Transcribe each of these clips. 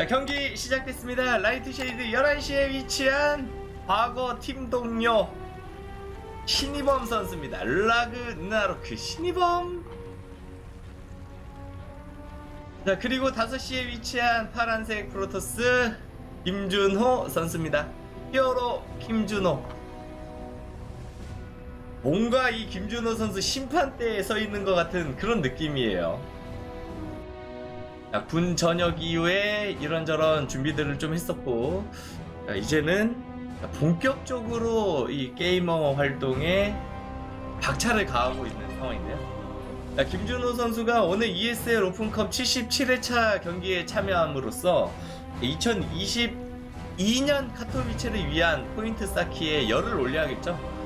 자, 경기 시작됐습니다. 라이트 쉐이드 11시에 위치한 과거 팀 동료 신이범 선수입니다. 라그나로크 신이범. 자, 그리고 5시에 위치한 파란색 프로토스 김준호 선수입니다. 히어로 김준호. 뭔가 이 김준호 선수 심판대에 서 있는 것 같은 그런 느낌이에요. 자, 군 전역 이후에 이런저런 준비들을 좀 했었고 자, 이제는 본격적으로 이 게이머 활동에 박차를 가하고 있는 상황인데요. 자, 김준호 선수가 오늘 ESL 오픈컵 77회차 경기에 참여함으로써 2022년 카토비체를 위한 포인트 쌓기에 열을 올려야겠죠.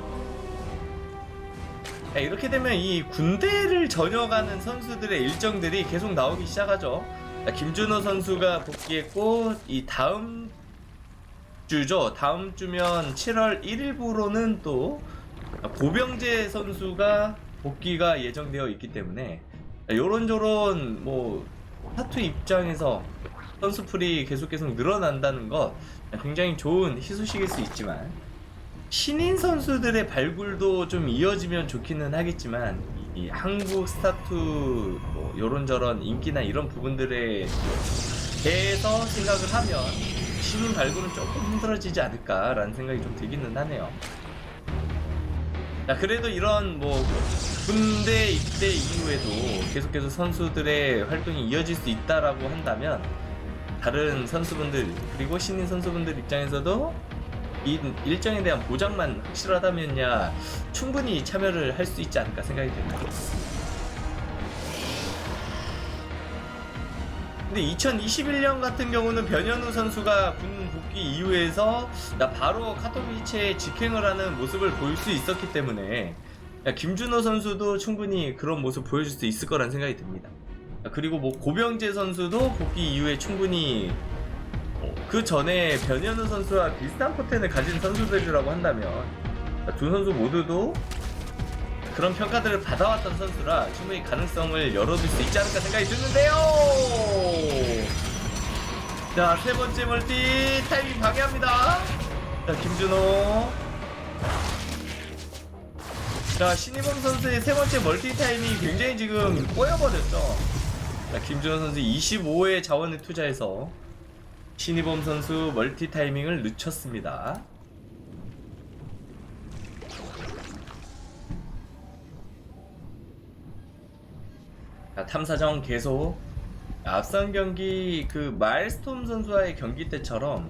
자, 이렇게 되면 이 군대를 전역하는 선수들의 일정들이 계속 나오기 시작하죠. 자, 김준호 선수가 복귀했고 이 다음 주죠. 다음 주면 7월 1일부로는 또 고병재 선수가 복귀가 예정되어 있기 때문에 요런저런 뭐 타투 입장에서 선수풀이 계속 계속 늘어난다는 것 굉장히 좋은 희소식일 수 있지만 신인 선수들의 발굴도 좀 이어지면 좋기는 하겠지만 이 한국 스타투 뭐 요런저런 인기나 이런 부분들에 대해서 생각을 하면 신인 발굴은 조금 힘들어지지 않을까라는 생각이 좀 들기는 하네요. 자 그래도 이런 뭐 군대 입대 이후에도 계속해서 선수들의 활동이 이어질 수 있다라고 한다면 다른 선수분들 그리고 신인 선수분들 입장에서도 이 일정에 대한 보장만 확실하다면야 충분히 참여를 할 수 있지 않을까 생각이 됩니다. 근데 2021년 같은 경우는 변현우 선수가 군 복귀 이후에서 나 바로 카토비체에 직행을 하는 모습을 보일 수 있었기 때문에 야, 김준호 선수도 충분히 그런 모습 보여줄 수 있을 거란 생각이 듭니다. 야, 그리고 뭐 고병재 선수도 복귀 이후에 충분히 어, 그 전에 변현우 선수와 비슷한 포텐을 가진 선수들이라고 한다면 야, 두 선수 모두도 그런 평가들을 받아왔던 선수라 충분히 가능성을 열어둘 수 있지 않을까 생각이 드는데요. 자, 세 번째 멀티 타이밍 방해합니다. 자, 김준호. 자, 신이범 선수의 세 번째 멀티 타이밍이 굉장히 지금 꼬여버렸죠. 자, 김준호 선수 25의 자원을 투자해서 신이범 선수 멀티 타이밍을 늦췄습니다. 자, 탐사정 계속 앞선 경기 그 마일스톰 선수와의 경기 때처럼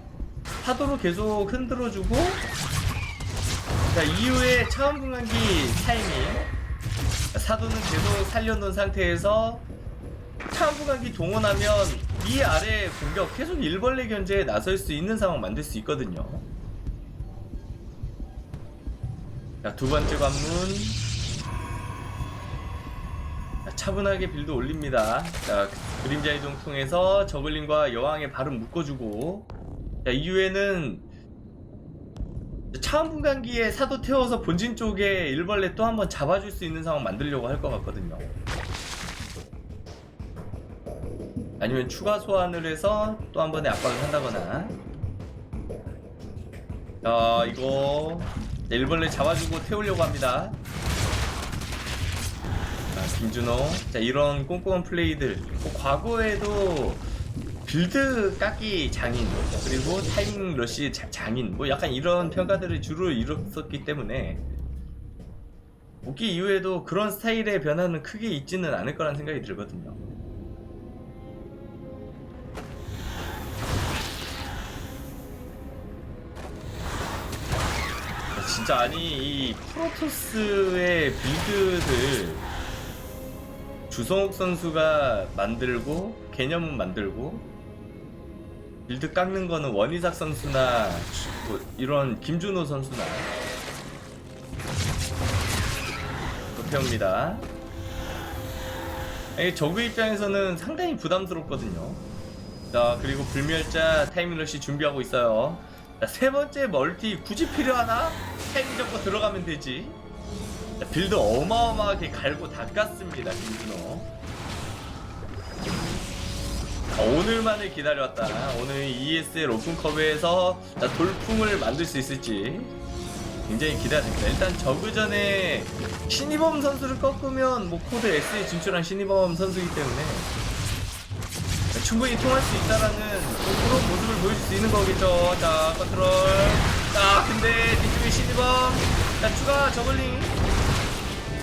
파도로 계속 흔들어주고 자 이후에 차원 분간기 타이밍 사도는 계속 살려놓은 상태에서 분간기 동원하면 위아래 공격 계속 일벌레 견제에 나설 수 있는 상황 만들 수 있거든요 자 두 번째 관문 자, 차분하게 빌드 올립니다. 자, 그림자 이동 통해서 저글링과 여왕의 발음 묶어주고, 자, 이후에는 차원 분간기에 사도 태워서 본진 쪽에 일벌레 또 한번 잡아줄 수 있는 상황 만들려고 할 것 같거든요. 아니면 추가 소환을 해서 또 한 번에 압박을 한다거나. 자, 이거 일벌레 잡아주고 태우려고 합니다. 자, 김준호. 자, 이런 꼼꼼한 플레이들. 뭐 과거에도 빌드 깎기 장인, 그리고 타이밍 러시 자- 장인, 뭐 약간 이런 평가들을 주로 이뤘었기 때문에, 복귀 이후에도 그런 스타일의 변화는 크게 있지는 않을 거란 생각이 들거든요. 진짜 아니 이 프로토스의 빌드들 주성욱 선수가 만들고 개념은 만들고 빌드 깎는 거는 원희삭 선수나 뭐 이런 김준호 선수나 도태웁니다. 이 저그 입장에서는 상당히 부담스럽거든요. 자 그리고 불멸자 타이밍러시 준비하고 있어요. 자, 세 번째 멀티 굳이 필요하나? 타이밍 잡고 들어가면 되지. 자, 빌드 어마어마하게 갈고 닦았습니다 김준호. 자, 오늘 오늘만을 기다려왔다. 오늘 ESL 오픈컵에서 자, 돌풍을 만들 수 있을지 굉장히 기대됩니다. 일단 저그 전에 신이범 선수를 꺾으면 뭐 코드 S에 진출한 신이범 선수이기 때문에 충분히 통할 수 있다라는 그런 모습을 보여줄 수 있는 거겠죠. 자, 컨트롤. 자, 근데 뒤쪽에 신이범. 자, 추가 저글링.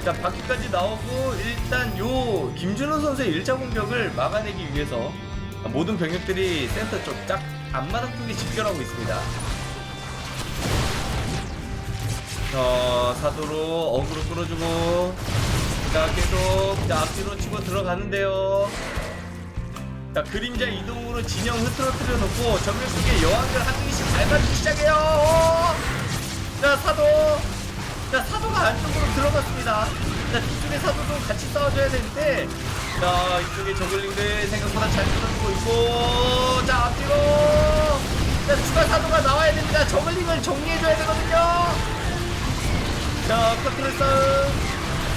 자, 바퀴까지 나오고 일단 요 김준호 선수의 일자 공격을 막아내기 위해서 모든 병력들이 센터 쪽짝 앞마당 쪽에 집결하고 있습니다. 자, 사도로 어그로 끌어주고 자, 계속 자, 앞뒤로 치고 들어가는데요. 자 그림자 이동으로 진영 흐트러뜨려 놓고 정면 속에 여왕들 한 개씩 밟아주기 시작해요. 자 사도. 자 사도가 안쪽으로 들어갔습니다. 자 뒤쪽에 사도도 같이 싸워줘야 되는데. 자 이쪽에 저글링들 생각보다 잘 끌어주고 있고. 자 앞뒤로. 자 추가 사도가 나와야 됩니다. 저글링을 정리해줘야 되거든요. 자 컨트롤 싸움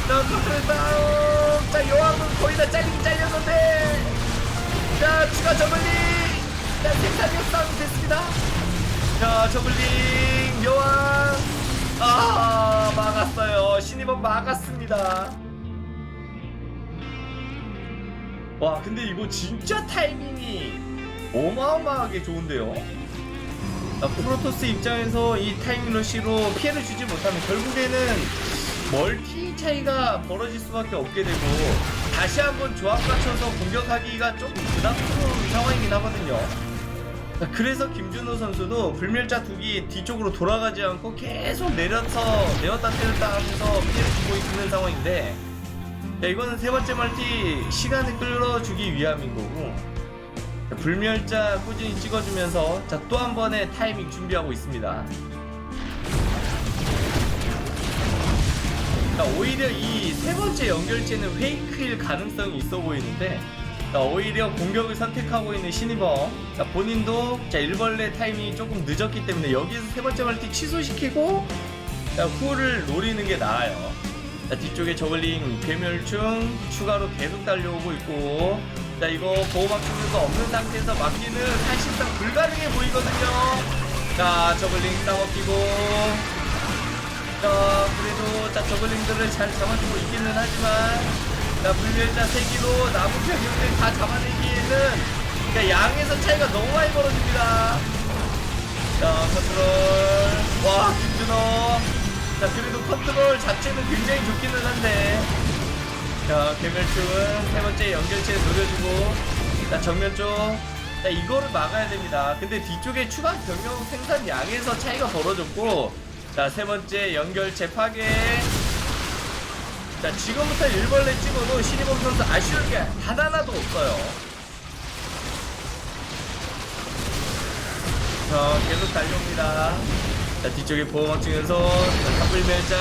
자 컨트롤 싸움 자 여왕은 거의 다 잘리긴 잘렸는데 자 추가 저글링! 자 생산력 싸움이 됐습니다. 자 저글링 여왕! 아 막았어요. 신입은 막았습니다. 와 근데 이거 진짜 타이밍이 어마어마하게 좋은데요? 아, 프로토스 입장에서 이 타이밍 러시로 피해를 주지 못하면 결국에는 멀티 차이가 벌어질 수밖에 없게 되고 다시 한번 조합 갖춰서 공격하기가 조금 부담스러운 상황이긴 하거든요. 자, 그래서 김준호 선수도 불멸자 두기 뒤쪽으로 돌아가지 않고 계속 내려서 내었다 때렸다 하면서 피해를 주고 있는 상황인데 자, 이거는 세 번째 멀티 시간을 끌어주기 위함인 거고 자, 불멸자 꾸준히 찍어주면서 또한 번의 타이밍 준비하고 있습니다. 자, 오히려 이 세 번째 연결체는 페이크일 가능성이 있어 보이는데 자, 오히려 공격을 선택하고 있는 신이버 자, 본인도 자, 일벌레 타이밍이 조금 늦었기 때문에 여기서 세 번째 멀티 취소시키고 자, 후를 노리는 게 나아요. 자, 뒤쪽에 저글링 괴멸충 추가로 계속 달려오고 있고 자 이거 보호막 주면서 없는 상태에서 막기는 사실상 불가능해 보이거든요. 자 저글링 자 저글링들을 잘 잡아주고 있기는 하지만 자 불멸자 세기로 남은 병력들 다 잡아내기에는 그러니까 양에서 차이가 너무 많이 벌어집니다. 자 컨트롤. 와 김준호. 자 그래도 컨트롤 자체는 굉장히 좋기는 한데. 자 개멸충은 세 번째 연결체 노려주고. 자 정면 쪽. 자, 이거를 막아야 됩니다. 근데 뒤쪽에 추가 병력 생산 양에서 차이가 벌어졌고, 자, 세 번째 연결체 파괴. 자, 지금부터 일벌레 찍어도 신이범 선수 아쉬울 게 단 하나도 없어요. 자, 계속 달려옵니다. 자, 뒤쪽에 보호막 찍면서, 자, 탑불멸자.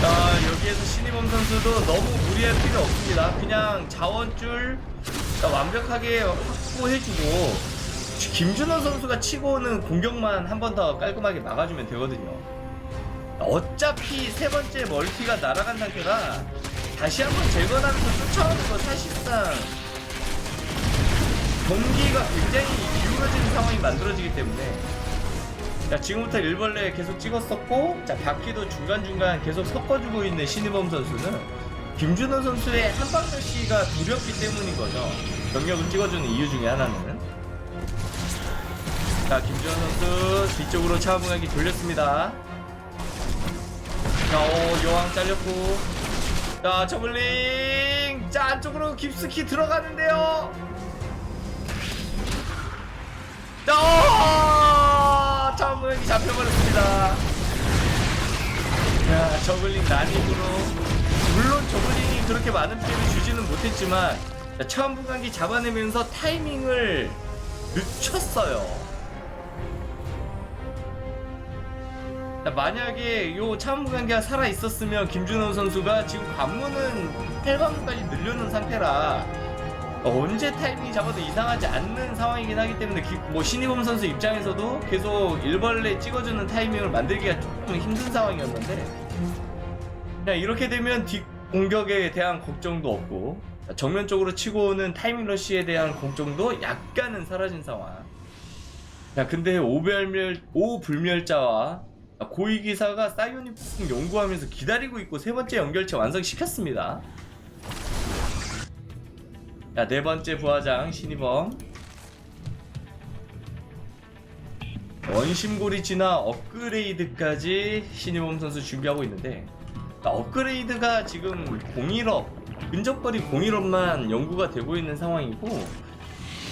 자, 여기에서 신이범 선수도 너무 무리할 필요 없습니다. 그냥 자원줄 자, 완벽하게 확보해주고, 김준호 선수가 치고 오는 공격만 한 번 더 깔끔하게 막아주면 되거든요. 어차피 세 번째 멀티가 날아간 상태라 다시 한 번 재건하면서 쫓아오는 건 사실상 경기가 굉장히 기울어지는 상황이 만들어지기 때문에. 자 지금부터 일벌레 계속 찍었었고 자 바퀴도 중간중간 계속 섞어주고 있는 신이범 선수는 김준호 선수의 한방러시가 두렵기 때문인 거죠. 경력을 찍어주는 이유 중에 하나는 자 김준호 선수 뒤쪽으로 차분하게 돌렸습니다 자, 오, 여왕 잘렸고. 자, 저글링. 자, 안쪽으로 깊숙이 들어가는데요. 자, 오! 차분하게 잡혀버렸습니다. 야, 저글링 난입으로. 물론 저글링이 그렇게 많은 피해를 주지는 못했지만, 자, 차원분간기 잡아내면서 타이밍을 늦췄어요. 만약에 요 차원무관계가 살아 있었으면 김준호 선수가 지금 관문은 8관문까지 늘려놓은 상태라 언제 타이밍이 잡아도 이상하지 않는 상황이긴 하기 때문에 기- 뭐 신이범 선수 입장에서도 계속 일벌레 찍어주는 타이밍을 만들기가 조금 힘든 상황이었는데 그냥 이렇게 되면 뒷 공격에 대한 걱정도 없고 정면적으로 치고 오는 타이밍 러쉬에 대한 걱정도 약간은 사라진 상황. 자, 근데 오별멸, 오불멸자와 고위기사가 사이오닉 폭풍 연구하면서 기다리고 있고 세 번째 연결체 완성시켰습니다. 자, 네 번째 부하장 신이범. 원심고리 지나 업그레이드까지 신이범 선수 준비하고 있는데 자, 업그레이드가 지금 01업 근접거리 01업만 연구가 되고 있는 상황이고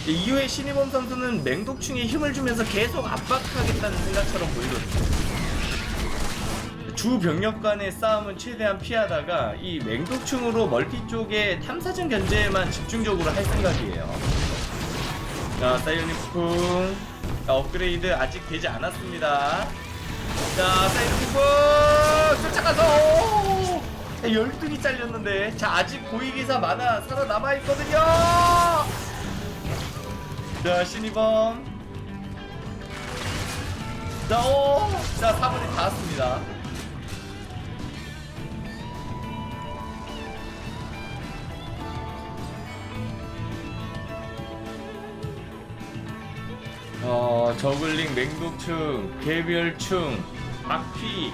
이후에 신이범 선수는 맹독충에 힘을 주면서 계속 압박하겠다는 생각처럼 보이거든요. 주 병력 간의 싸움은 최대한 피하다가 이 맹독충으로 멀티 쪽에 탐사정 견제에만 집중적으로 할 생각이에요. 자, 사이오닉 폭풍. 자, 업그레이드 아직 되지 않았습니다. 자, 사이오닉 폭풍! 쫓아가서! 오! 자, 열등이 잘렸는데. 자, 아직 고위기사 많아 살아남아있거든요! 자, 신이범. 자, 오! 자, 4분이 다 왔습니다. 어, 저글링, 맹독충, 개별충, 박피.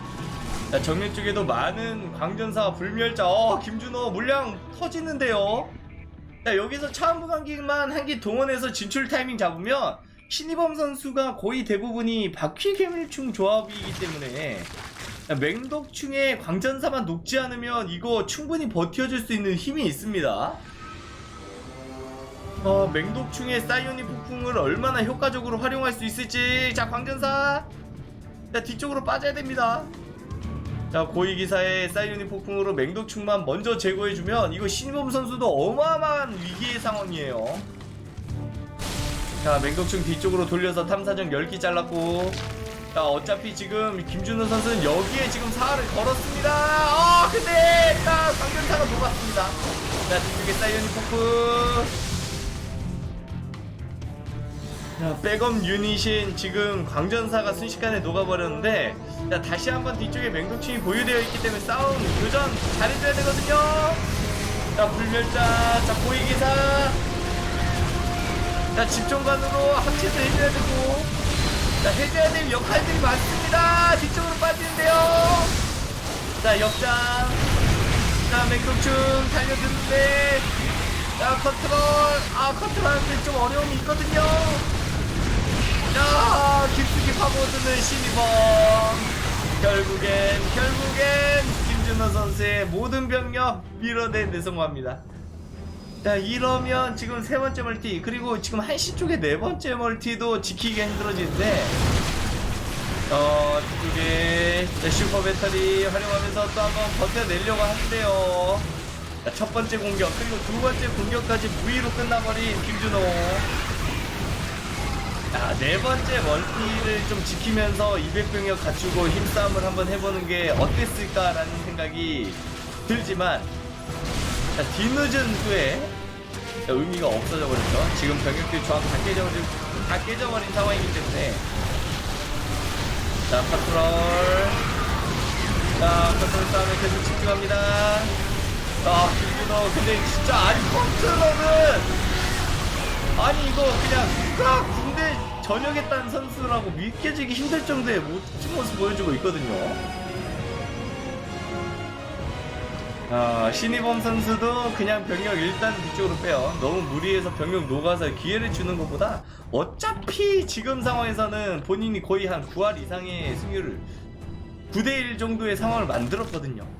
자, 정면 쪽에도 많은 광전사, 불멸자. 어, 김준호 물량 터지는데요. 자, 여기서 차원부관기만 한기 동원해서 진출 타이밍 잡으면 신이범 선수가 거의 대부분이 바퀴 개밀충 조합이기 때문에 자, 맹독충에 광전사만 녹지 않으면 이거 충분히 버텨줄 수 있는 힘이 있습니다. 어, 맹독충의 사이오닉 폭풍을 얼마나 효과적으로 활용할 수 있을지. 자 광전사. 자 뒤쪽으로 빠져야 됩니다. 자 고위기사의 사이오닉 폭풍으로 맹독충만 먼저 제거해주면 이거 신범 선수도 어마어마한 위기의 상황이에요. 자 맹독충 뒤쪽으로 돌려서 탐사정 10기 잘랐고. 자 어차피 지금 김준호 선수는 여기에 지금 사활을 걸었습니다. 어 근데 자 광전사가 녹았습니다. 자 뒤쪽에 사이오닉 폭풍 자, 백업 유닛인 지금 광전사가 순식간에 녹아버렸는데 자, 다시 한번 뒤쪽에 맹독충이 보유되어 있기 때문에 싸움 교전 잘해줘야 되거든요. 자 불멸자 자 고위기사. 자 집정관으로 합체도 해줘야 되고 자 해줘야 될 역할들이 많습니다. 뒤쪽으로 빠지는데요. 자 역장. 자 맹독충 달려드는데 자 컨트롤. 아 컨트롤 하는데 좀 어려움이 있거든요 야 깊숙이 파고드는 신이범 결국엔 결국엔 김준호 선수의 모든 병력 밀어낸 데 성공합니다. 자 이러면 지금 세 번째 멀티 그리고 지금 한시 쪽에 네 번째 멀티도 지키기가 힘들어지는데 어 뒤쪽에 자, 슈퍼 배터리 활용하면서 또 한번 버텨내려고 하는데요. 자, 첫 번째 공격 그리고 두 번째 공격까지 무위로 끝나버린 김준호 자, 네 번째 멀티를 좀 지키면서 200병력 갖추고 힘싸움을 한번 해보는 게 어땠을까라는 생각이 들지만 자, 뒤늦은 후에 자, 의미가 없어져 버렸죠. 지금 병력들이 조합 다 깨져버린, 다 깨져버린 상황이기 때문에 자, 컨트롤 자, 컨트롤 싸움에 계속 집중합니다. 아, 김준호 근데 진짜 아니 컨트롤은 아니 이거 그냥 누 가 군대 전역했다는 선수라고 믿겨지기 힘들 정도의 멋진 모습 보여주고 있거든요. 아, 신이범 선수도 그냥 병력 일단 뒤쪽으로 빼요. 너무 무리해서 병력 녹아서 기회를 주는 것보다 어차피 지금 상황에서는 본인이 거의 한 9할 이상의 승률을 9대1 정도의 상황을 만들었거든요.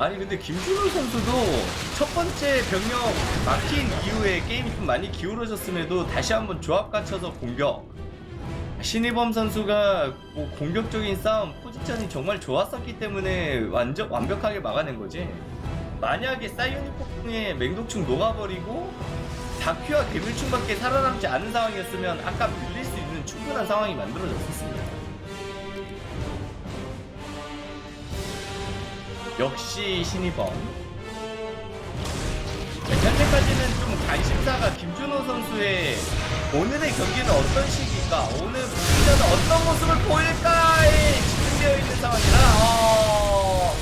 아니 근데 김준호 선수도 첫 번째 병력 막힌 이후에 게임이 좀 많이 기울어졌음에도 다시 한번 조합 갖춰서 공격. 신이범 선수가 뭐 공격적인 싸움 포지션이 정말 좋았었기 때문에 완전 완벽하게 막아낸 거지. 만약에 사이오닉 폭풍에 맹독충 녹아버리고 다큐와 괴물충밖에 살아남지 않은 상황이었으면 아까 밀릴 수 있는 충분한 상황이 만들어졌었습니다 역시 신이범. 네, 현재까지는 좀 관심사가 김준호 선수의 오늘의 경기는 어떤 시기일까? 오늘 분위기는 어떤 모습을 보일까에 집중돼 되어 있는 상황이라 어,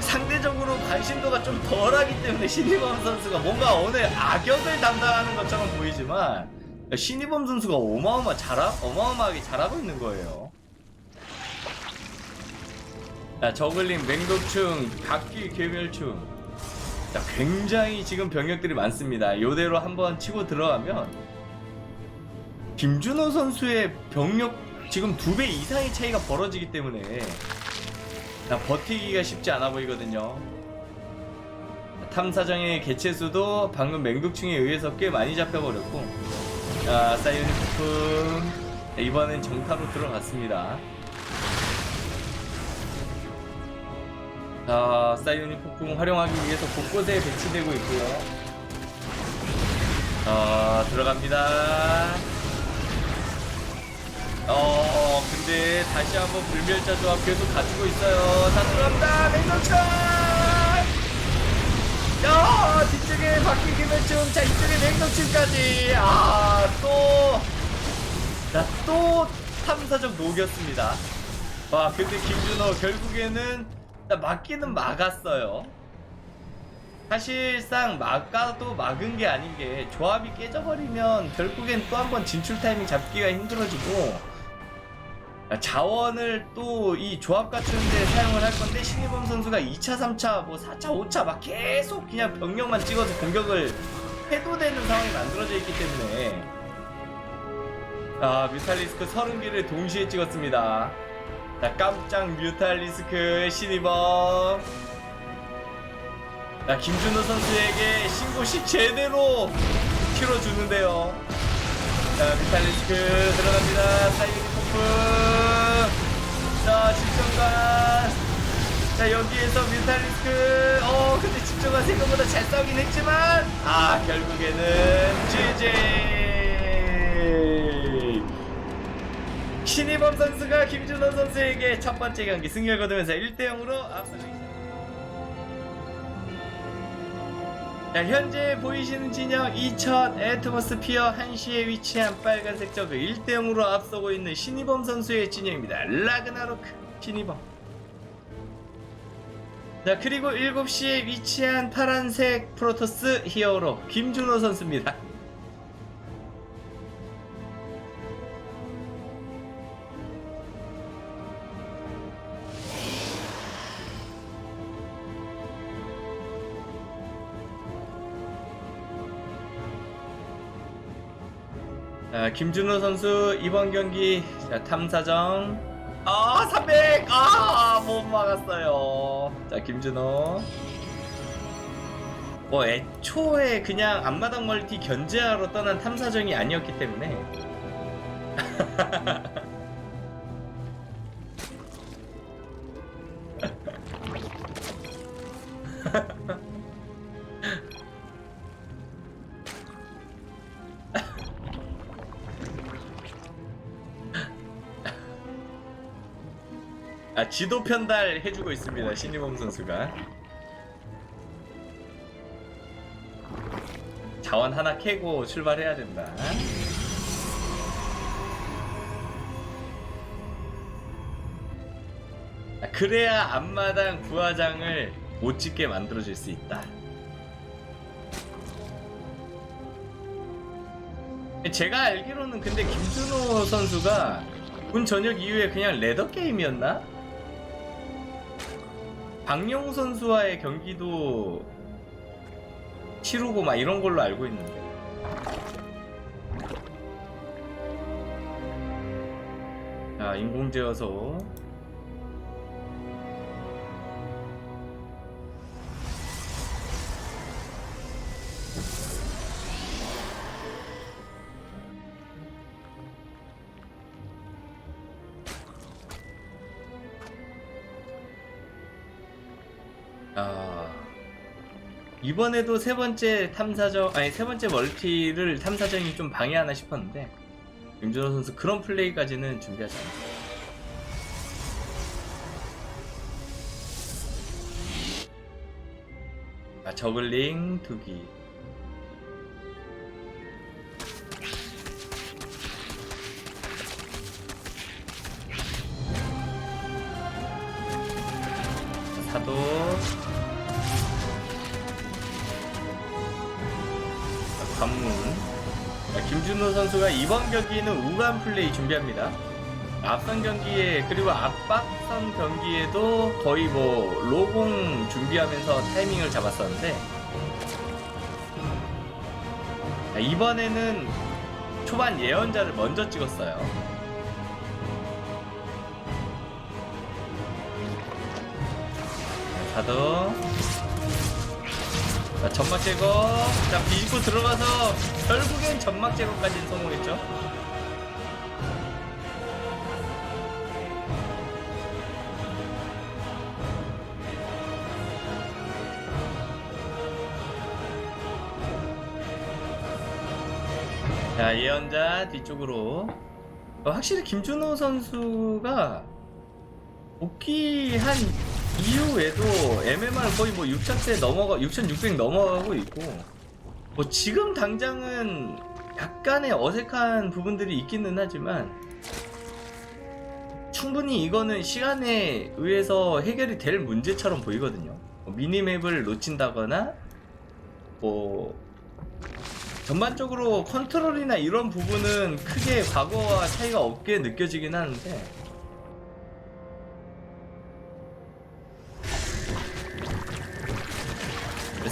상대적으로 관심도가 좀 덜하기 때문에 신이범 선수가 뭔가 오늘 악역을 담당하는 것처럼 보이지만 신이범 선수가 어마어마 잘하, 어마어마하게 잘하고 있는 거예요. 자, 저글링, 맹독충, 각기, 괴멸충. 자, 굉장히 지금 병력들이 많습니다. 요대로 한번 치고 들어가면 김준호 선수의 병력 지금 두 배 이상의 차이가 벌어지기 때문에 자, 버티기가 쉽지 않아 보이거든요. 탐사정의 개체수도 방금 맹독충에 의해서 꽤 많이 잡혀버렸고 자, 사이오닉 폭풍 자, 이번엔 정타로 들어갔습니다. 자, 사이오닉 폭풍 활용하기 위해서 곳곳에 배치되고 있고요. 자, 들어갑니다. 어, 근데 다시 한번 불멸자 조합 계속 가지고 있어요. 자, 들어갑니다. 맹독충! 야, 뒤쪽에 바퀴 기멸충, 자, 이쪽에 맹독충까지. 아, 또. 자, 또 탐사적 녹였습니다. 와, 근데 김준호 결국에는 자, 막기는 막았어요. 사실상 막아도 막은 게 아닌 게 조합이 깨져버리면 결국엔 또 한 번 진출 타이밍 잡기가 힘들어지고 자원을 또 이 조합 갖추는데 사용을 할 건데 신희범 선수가 2차, 3차, 뭐 4차, 5차 막 계속 그냥 병력만 찍어서 공격을 해도 되는 상황이 만들어져 있기 때문에 아 뮤탈리스크 30개를 동시에 찍었습니다. 자 깜짝 뮤탈리스크 신희범 자 김준호 선수에게 신고식 제대로 치러주는데요. 자 뮤탈리스크 들어갑니다. 사이드 폭풍. 자 집정관 자 여기에서 뮤탈리스크. 어 근데 집정관 생각보다 잘 싸우긴 했지만 아 결국에는 GG 신이범 선수가 김준호 선수에게 첫 번째 경기 승리를 거두면서 1대 0으로 앞서고 있습니다. 자, 현재 보이시는 진영 2000 애트모스피어 1시에 위치한 빨간색 저그 1대 0으로 앞서고 있는 신이범 선수의 진영입니다. 라그나로크 신이범. 자, 그리고 7시에 위치한 파란색 프로토스 히어로 김준호 선수입니다. 자, 김준호 선수 이번 경기 자, 탐사정. 아 300! 아못 막았어요. 자 김준호. 뭐 애초에 그냥 앞마당 멀티 견제하러 떠난 탐사정이 아니었기 때문에 지도 편달 해주고 있습니다 신이범 선수가. 자원 하나 캐고 출발해야 된다. 아, 그래야 앞마당 부하장을 못 찍게 만들어줄 수 있다. 제가 알기로는 근데 김준호 선수가 군 전역 이후에 그냥 레더 게임이었나? 박영우 선수와의 경기도 치르고 막 이런 걸로 알고 있는데. 자, 인공제어소. 아 이번에도 세 번째 탐사정 아니 세 번째 멀티를 탐사정이 좀 방해하나 싶었는데 김준호 선수 그런 플레이까지는 준비하지 않았어요. 아 저글링 두기 이번 경기는 우간 플레이 준비합니다. 앞선 경기에 그리고 앞박선 경기에도 거의 뭐 로공 준비하면서 타이밍을 잡았었는데 자, 이번에는 초반 예언자를 먼저 찍었어요. 자도 자, 점막 제거. 자 비집고 들어가서 결국엔 점막 제거까지 성공했죠. 자 예언자 뒤쪽으로. 어, 확실히 김준호 선수가 복귀한 이후에도 MMR 거의 뭐 6,000대 넘어가 6,600 넘어가고 있고 뭐 지금 당장은 약간의 어색한 부분들이 있기는 하지만 충분히 이거는 시간에 의해서 해결이 될 문제처럼 보이거든요. 뭐 미니맵을 놓친다거나 뭐 전반적으로 컨트롤이나 이런 부분은 크게 과거와 차이가 없게 느껴지긴 하는데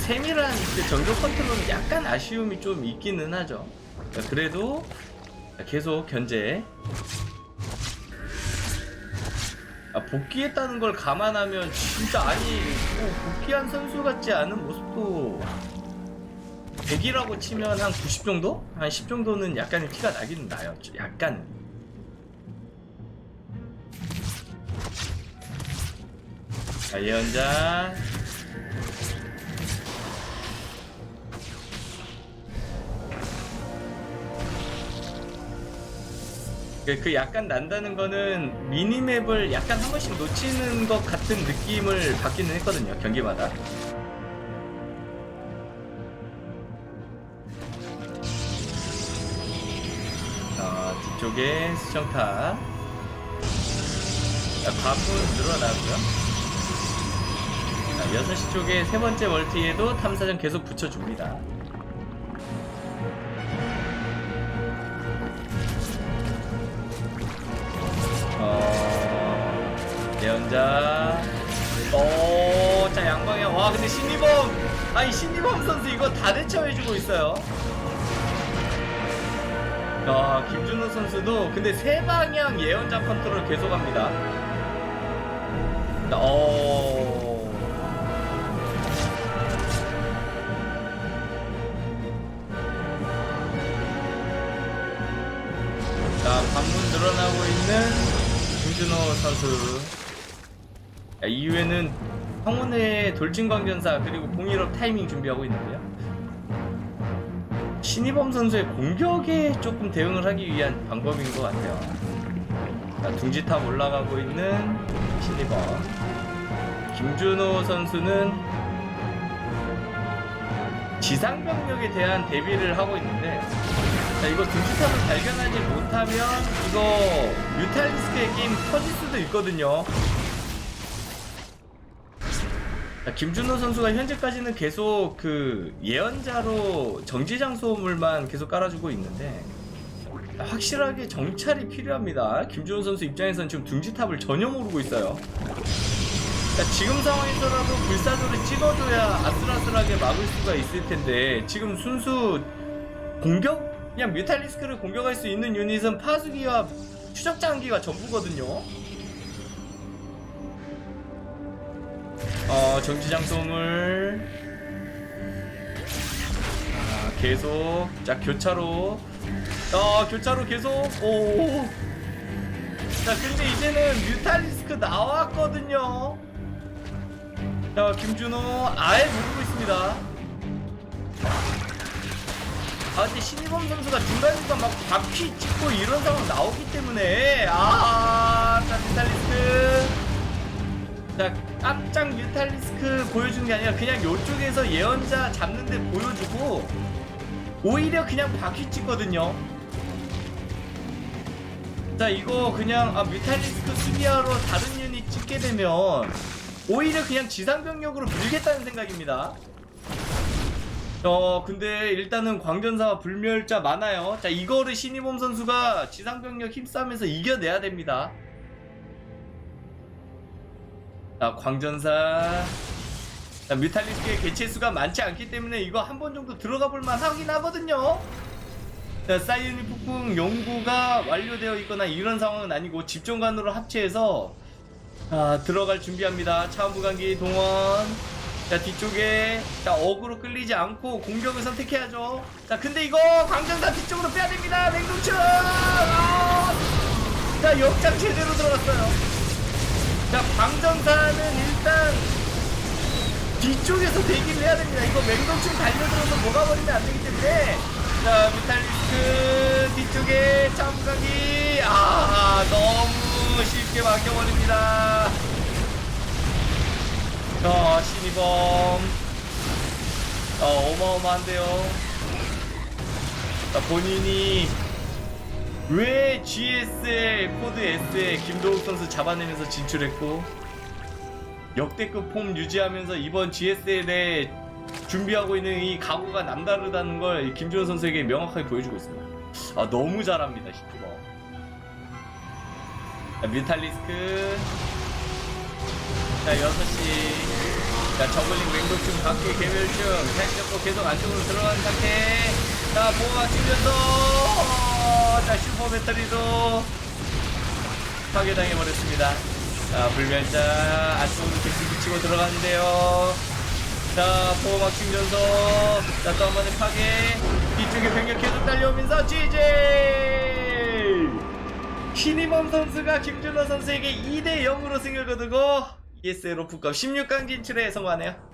세밀한 그 정조 컨트롤은 약간 아쉬움이 좀 있기는 하죠. 그래도 계속 견제. 아, 복귀했다는 걸 감안하면 진짜 아니 뭐 복귀한 선수 같지 않은 모습도 100이라고 치면 한 90 정도? 한 10 정도는 약간의 티가 나긴 나요. 약간. 자, 예언자. 그, 그 약간 난다는 거는 미니맵을 약간 한 번씩 놓치는 것 같은 느낌을 받기는 했거든요. 경기마다. 자, 뒤쪽에 수정탑. 자, 관문 늘어나고요. 자, 6시 쪽에 세 번째 멀티에도 탐사정 계속 붙여줍니다. 자. 오, 자, 양방향. 와, 근데 신이범. 아니, 신이범 선수 이거 다 대처해주고 있어요. 야, 김준호 선수도 근데 세 방향 예언자 컨트롤 계속합니다. 어. 자, 관문 늘어나고 있는 김준호 선수. 자, 이후에는 황혼의 돌진광전사 그리고 공일업 타이밍 준비하고 있는데요. 신이범 선수의 공격에 조금 대응을 하기 위한 방법인 것 같아요. 자, 둥지탑 올라가고 있는 신이범. 김준호 선수는 지상병력에 대한 대비를 하고 있는데, 자, 이거 둥지탑을 발견하지 못하면, 이거 뮤탈리스크의 게임 터질 수도 있거든요. 자, 김준호 선수가 현재까지는 계속 그 예언자로 정지장 소음물만 계속 깔아주고 있는데 확실하게 정찰이 필요합니다. 김준호 선수 입장에서는 지금 둥지탑을 전혀 모르고 있어요. 자, 지금 상황에서라도 불사조를 찍어줘야 아슬아슬하게 막을 수가 있을 텐데 지금 순수 공격? 그냥 뮤탈리스크를 공격할 수 있는 유닛은 파수기와 추적장기가 전부거든요. 어, 정치장 소물. 아, 계속. 자, 교차로. 어, 교차로 계속. 오. 자, 근데 이제는 뮤탈리스크 나왔거든요. 자, 김준호 아예 모르고 있습니다. 아, 근데 신이범 선수가 중간중간 막 바퀴 찍고 이런 상황 나오기 때문에. 아, 자, 뮤탈리스크. 자, 깜짝 뮤탈리스크 보여주는 게 아니라 그냥 요쪽에서 예언자 잡는데 보여주고 오히려 그냥 바퀴 찍거든요. 자, 이거 그냥 아, 뮤탈리스크 수비하러 다른 유닛 찍게 되면 오히려 그냥 지상병력으로 밀겠다는 생각입니다. 어 근데 일단은 광전사와 불멸자 많아요. 자 이거를 신이범 선수가 지상병력 힘싸움에서 이겨내야 됩니다. 자 광전사 자, 뮤탈리스크의 개체수가 많지 않기 때문에 이거 한 번 정도 들어가 볼 만 하긴 하거든요. 자, 사이오닉 폭풍 연구가 완료되어 있거나 이런 상황은 아니고 집중관으로 합체해서 아, 들어갈 준비합니다. 차원부간기 동원. 자, 뒤쪽에 자, 어그로 끌리지 않고 공격을 선택해야죠. 자, 근데 이거 광전사 뒤쪽으로 빼야 됩니다. 맹동충! 아! 자, 역장 제대로 들어갔어요. 자, 광전사는 일단 뒤쪽에서 대기를 해야 됩니다. 이거 맹동충 달려들어서 녹아버리면 안 되기 때문에 자 미탈리스크 뒤쪽에 참가기 아 너무 쉽게 막혀버립니다. 어 신이범 어 어마어마한데요. 자, 본인이 왜 GS의 코드 S에 김도욱 선수 잡아내면서 진출했고 역대급 폼 유지하면서 이번 GSL에 준비하고 있는 이 각오가 남다르다는 걸 김준호 선수에게 명확하게 보여주고 있습니다. 아 너무 잘합니다 시키버. 자, 뮤탈리스크 자 6시 자 저글링 맹독충 각기 개별충 핵력도 계속 안쪽으로 들어가는 상태 자 보호막 치면서 자 슈퍼 배터리도 파괴당해 버렸습니다. 자 불멸자 안쪽으로 계속 미치고 들어가는데요. 자 보호막 충전소 자또 한 번의 파괴. 뒤쪽에 병력 계속 달려오면서 GG 신이범 선수가 김준호 선수에게 2대 0으로 승을 거두고 ESL 오프컵 16강 진출에 성공하네요